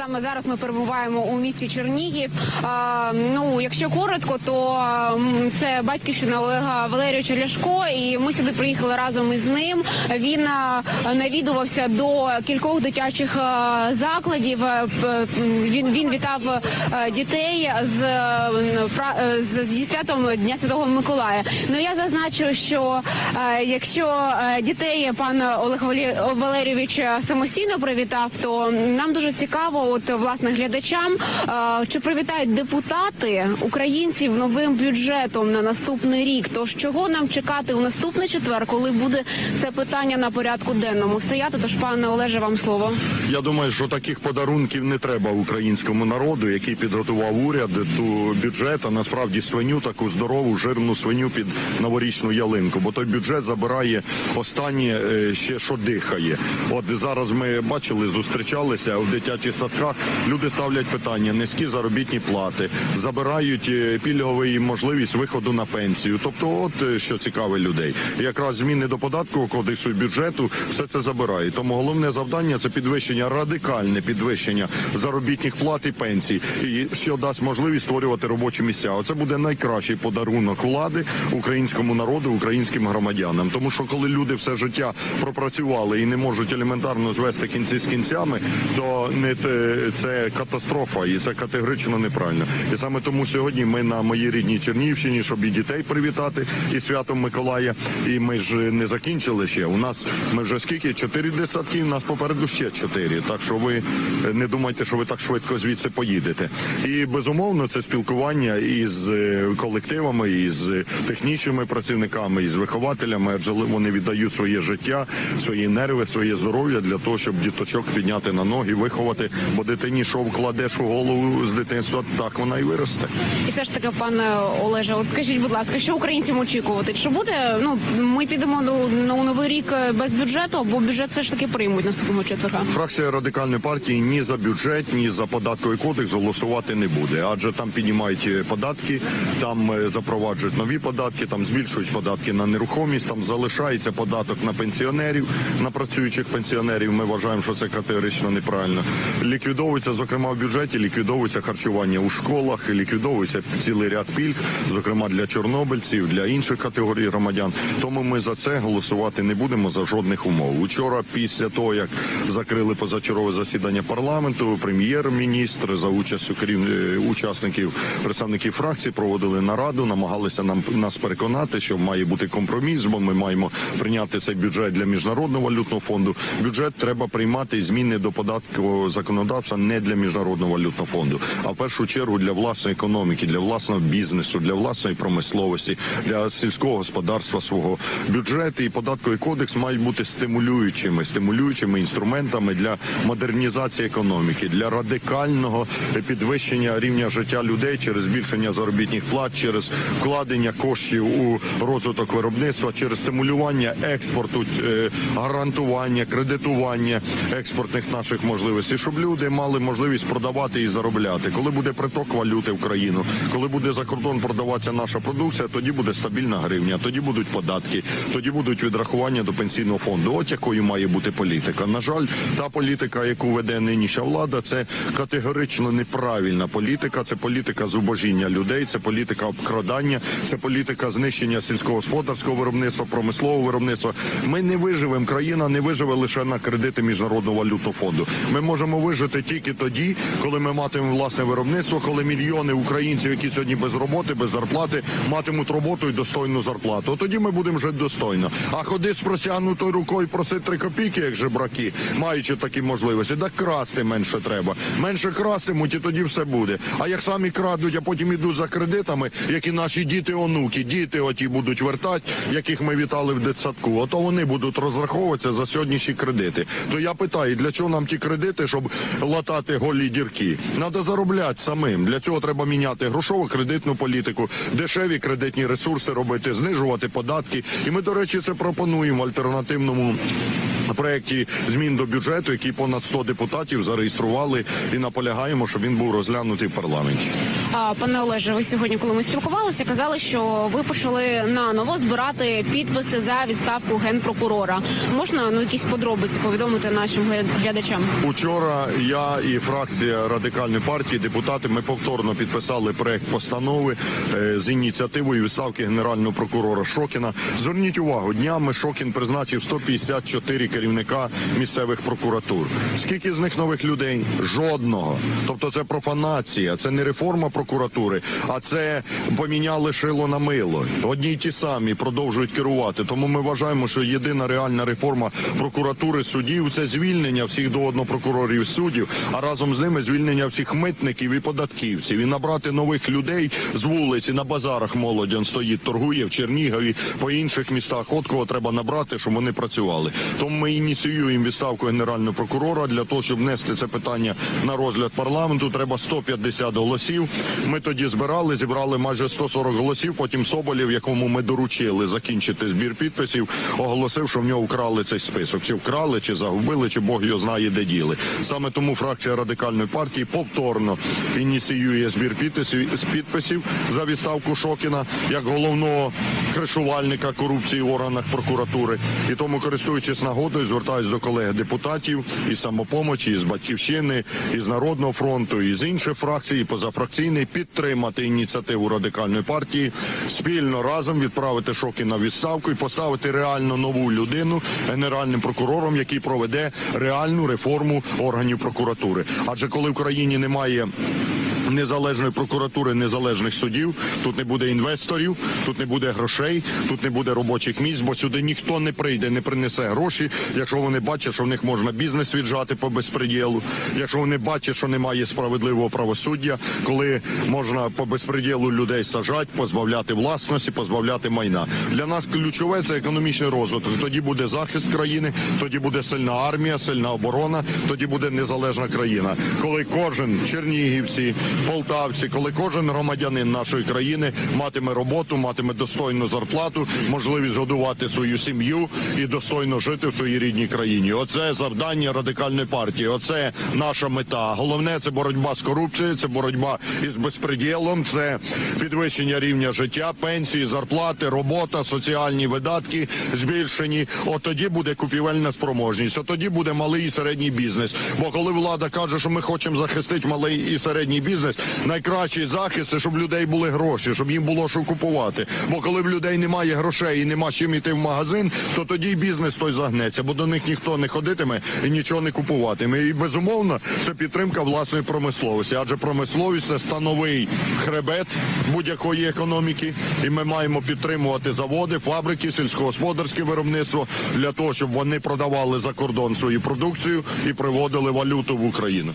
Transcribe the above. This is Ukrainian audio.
Саме зараз ми перебуваємо у місті Чернігів. А, ну, якщо коротко, то це батьківщина Олега Валерійовича Ляшко, і ми сюди приїхали разом із ним. Він навідувався до кількох дитячих закладів. Е, Він він вітав е, дітей з, е, з зі святом Дня Святого Миколая. Ну я зазначу, що якщо дітей пан Олег Валерійович самостійно привітав, то нам дуже цікаво, от власне глядачам, е, чи привітають депутати українців новим бюджетом на наступний рік. Тож чого нам чекати у наступний четвер, коли буде це питання на порядку денному стояти? Тож, пане Олеже, вам слово. Я думаю, що таких подарунків не треба українському народу, який підготував уряд ту бюджет, а насправді свиню, таку здорову, жирну свиню під новорічну ялинку. Бо той бюджет забирає останнє е, ще що дихає. От зараз ми бачили, зустрічалися в дитячих садках. Люди ставлять питання: низькі заробітні плати, забирають е, пільговий можливість виходу на пенсію. Тобто, от е, що цікавить людей. Якраз зміни до податкового кодексу і бюджету все це забирає. Тому головне завдання це підвищення, радикальне підвищення заробітних плат і пенсій, і що дасть можливість створювати робочі місця. Оце буде найкращий подарунок влади українському народу, українським громадянам. Тому що коли люди все життя пропрацювали і не можуть елементарно звести кінці з кінцями, то не те- це катастрофа, і це категорично неправильно. І саме тому сьогодні ми на моїй рідній Чернігівщині, щоб і дітей привітати і святом Миколая. І ми ж не закінчили ще. У нас ми вже скільки? Чотири десятки. У нас попереду ще чотири. Так що ви е, не думайте, що ви так швидко звідси поїдете. І безумовно, це спілкування із е, колективами, із технічними працівниками, із вихователями, адже вони віддають своє життя, свої нерви, своє здоров'я для того, щоб діточок підняти на ноги, виховати. Бо дитині, що вкладеш у голову з дитинства, так вона і виросте. І все ж таки, пане Олеже, от скажіть, будь ласка, що українцям очікувати? Чи буде ну ми підемо до на новий рік без бюджету, або бюджет все ж таки приймуть наступного четверга? Фракція радикальної партії ні за бюджет, ні за податковий кодекс голосувати не буде, адже там піднімають податки, там е, запроваджують нові податки, там збільшують податки на нерухомість, там залишається податок на пенсіонерів, на працюючих пенсіонерів. Ми вважаємо, що це категорично неправильно. Ліквідовується, зокрема, в бюджеті, ліквідовується харчування у школах, ліквідовується цілий ряд пільг, зокрема для чорнобильців, для інших категорій громадян. Тому ми за це голосувати не будемо за жодних умов. Учора, після того як закрили позачергове засідання парламенту, прем'єр-міністр за участю керів... е, учасників представників фракцій проводили нараду, намагалися нам нас переконати, що має бути компроміс, бо ми маємо прийняти цей бюджет для міжнародного валютного фонду. Бюджет треба приймати зміни до податкового законодавства не для міжнародного валютного фонду, а в першу чергу для власної економіки, для власного бізнесу, для власної промисловості, для сільського господарства свого. Бюджет і податковий кодекс мають бути стимулюючими, стимулюючими інструментами для модернізації економіки, для радикального підвищення рівня життя людей через збільшення заробітних плат, через вкладення коштів у розвиток виробництва, через стимулювання експорту, е, гарантування, кредитування експортних наших можливостей, щоб люди мали можливість продавати і заробляти. Коли буде приток валюти в країну, коли буде за кордон продаватися наша продукція, тоді буде стабільна гривня, тоді будуть податки, тоді будуть відрахування до пенсійного фонду. От якою має бути політика. На жаль, та політика, яку веде нинішня влада, це категорично неправильна політика. Це політика зубожіння людей, це політика обкрадання, це політика знищення сільськогосподарського виробництва, промислового виробництва. Ми не виживемо. Країна не виживе лише на кредити міжнародного валютного фонду. Ми можемо вижити тільки тоді, коли ми матимемо власне виробництво, коли мільйони українців, які сьогодні без роботи, без зарплати, матимуть роботу і достойну зарплату. Тоді ми будемо жити достойно. А ходи з простягнутою рукою просити три копійки, як жебраки, маючи такі можливості, так красти менше треба. Менше крастимуть, і тоді все буде. А як самі крадуть, а потім ідуть за кредитами, які наші діти, онуки, діти оті будуть вертати, яких ми вітали в дитсадку. Ото вони будуть розраховуватися за сьогоднішні кредити. То я питаю, для чого нам ті кредити, щоб латати голі дірки? Надо заробляти самим. Для цього треба міняти грошову кредитну політику, дешеві кредитні ресурси робити, знижувати податки. І ми, до речі, це пропонуємо в альтернативному. Проєкті змін до бюджету, який понад 100 депутатів зареєстрували, і наполягаємо, щоб він був розглянутий в парламенті. А, пане Олеже, ви сьогодні, коли ми спілкувалися, казали, що ви почали наново збирати підписи за відставку генпрокурора. Можна ну якісь подробиці повідомити нашим гля- глядачам? Учора я і фракція радикальної партії, депутати, ми повторно підписали проект постанови е, з ініціативою відставки генерального прокурора Шокіна. Зверніть увагу, днями Шокін призначив 154 керівника місцевих прокуратур. Скільки з них нових людей? Жодного. Тобто це профанація, це не реформа прокуратури, а це поміняли шило на мило. Одні й ті самі продовжують керувати. Тому ми вважаємо, що єдина реальна реформа прокуратури судів це звільнення всіх до одного прокурорів і суддів, а разом з ними звільнення всіх митників і податківців і набрати нових людей з вулиці на базарах. Молодь он стоїть, торгує в Чернігові, по інших містах. От кого треба набрати, щоб вони працювали. Тому ми ініціюємо відставку генерального прокурора для того, щоб внести це питання на розгляд парламенту. Треба 150 голосів. Ми тоді збирали, зібрали майже 140 голосів. Потім Соболєв, якому ми доручили закінчити збір підписів, оголосив, що в нього вкрали цей список. Чи вкрали, чи загубили, чи Бог його знає, де діли. Саме тому фракція радикальної партії повторно ініціює збір підписів з підписів за відставку Шокіна як головного кришувальника корупції в органах прокуратури. І тому, користуючись нагодою, звертаюсь до колег депутатів із самопомочі, із батьківщини, із народного фронту, і з інших фракцій, і позафракційний підтримати ініціативу радикальної партії, спільно разом відправити Шокіна в відставку і поставити реально нову людину генеральним прокурором, який проведе реальну реформу органів прокуратури. Адже коли в країні немає незалежної прокуратури, незалежних судів. Тут не буде інвесторів, тут не буде грошей, тут не буде робочих місць, бо сюди ніхто не прийде, не принесе гроші, якщо вони бачать, що в них можна бізнес віджати по безпреділу, якщо вони бачать, що немає справедливого правосуддя, коли можна по безпреділу людей сажати, позбавляти власності, позбавляти майна. Для нас ключове це економічний розвиток. Тоді буде захист країни, тоді буде сильна армія, сильна оборона, тоді буде незалежна країна. Коли кожен чернігівці, полтавці, коли кожен громадянин нашої країни матиме роботу, матиме достойну зарплату, можливість годувати свою сім'ю і достойно жити в своїй рідній країні. Оце завдання радикальної партії. Оце наша мета. Головне це боротьба з корупцією, це боротьба із безпреділом, це підвищення рівня життя, пенсії, зарплати, робота, соціальні видатки збільшені. От тоді буде купівельна спроможність. От тоді буде малий і середній бізнес. Бо коли влада каже, що ми хочемо захистити малий і середній бізнес, найкращий захист це щоб людей були гроші, щоб їм було що купувати. Бо коли в людей немає грошей і нема чим іти в магазин, то тоді й бізнес той загнеться, бо до них ніхто не ходитиме і нічого не купуватиме. І безумовно це підтримка власної промисловості, адже промисловість це становий хребет будь-якої економіки, і ми маємо підтримувати заводи, фабрики, сільськогосподарське виробництво для того, щоб вони продавали за кордон свою продукцію і приводили валюту в Україну.